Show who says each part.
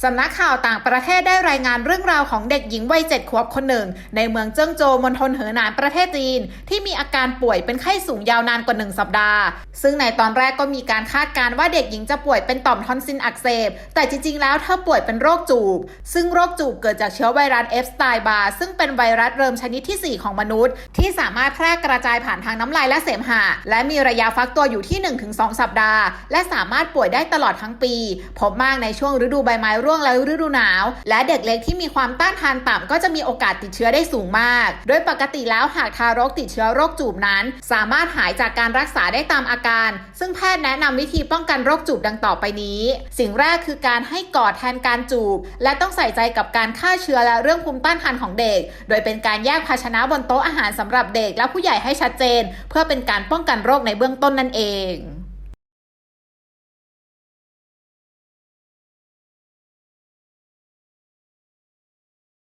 Speaker 1: สำนักข่าวต่างประเทศได้รายงานเรื่องราวของเด็กหญิงวัยเจ็ดขวบคนหนึ่ง ในเมืองเจิ้งโจวมณฑลเหอหนานประเทศจีน ที่มีอาการป่วยเป็นไข้สูงยาวนานกว่าหนึ่งสัปดาห์ ซึ่งในตอนแรกก็มีการคาดการณ์ว่าเด็กหญิงจะป่วยเป็นต่อมทอนซิลอักเสบ แต่จริงๆ แล้วเธอป่วยเป็นโรคจูบ ซึ่งโรคจูบเกิดจากเชื้อไวรัสเอฟสไตบาซึ่งเป็นไวรัสเริมชนิดที่ 4 ของมนุษย์ ที่สามารถแพร่กระจายผ่านทางน้ำลายและเสมหะ และมีระยะฟักตัวอยู่ที่ 1-2 สัปดาห์ และสามารถป่วยได้ตลอดทั้งปี พบมากในช่วงฤดูใบไม้ร่วงและฤดูหนาว และเด็กเล็กที่มีความต้านทานต่ำก็จะมีโอกาสติดเชื้อได้สูงมาก โดยปกติแล้วหากทารกติดเชื้อโรคจูบนั้น สามารถหายจากการรักษาได้ตามอาการ ซึ่งแพทย์แนะนำวิธีป้องกันโรคจูบดังต่อไปนี้ สิ่งแรกคือการให้กอดแทนการจูบ และต้องใส่ใจกับการฆ่าเชื้อและเรื่องภูมิต้านทานของเด็ก โดยเป็นการแยกภาชนะบนโต๊ะอาหารสำหรับเด็กและผู้ใหญ่ให้ชัดเจน เพื่อเป็นการป้องกันโรคในเบื้องต้นนั่นเอง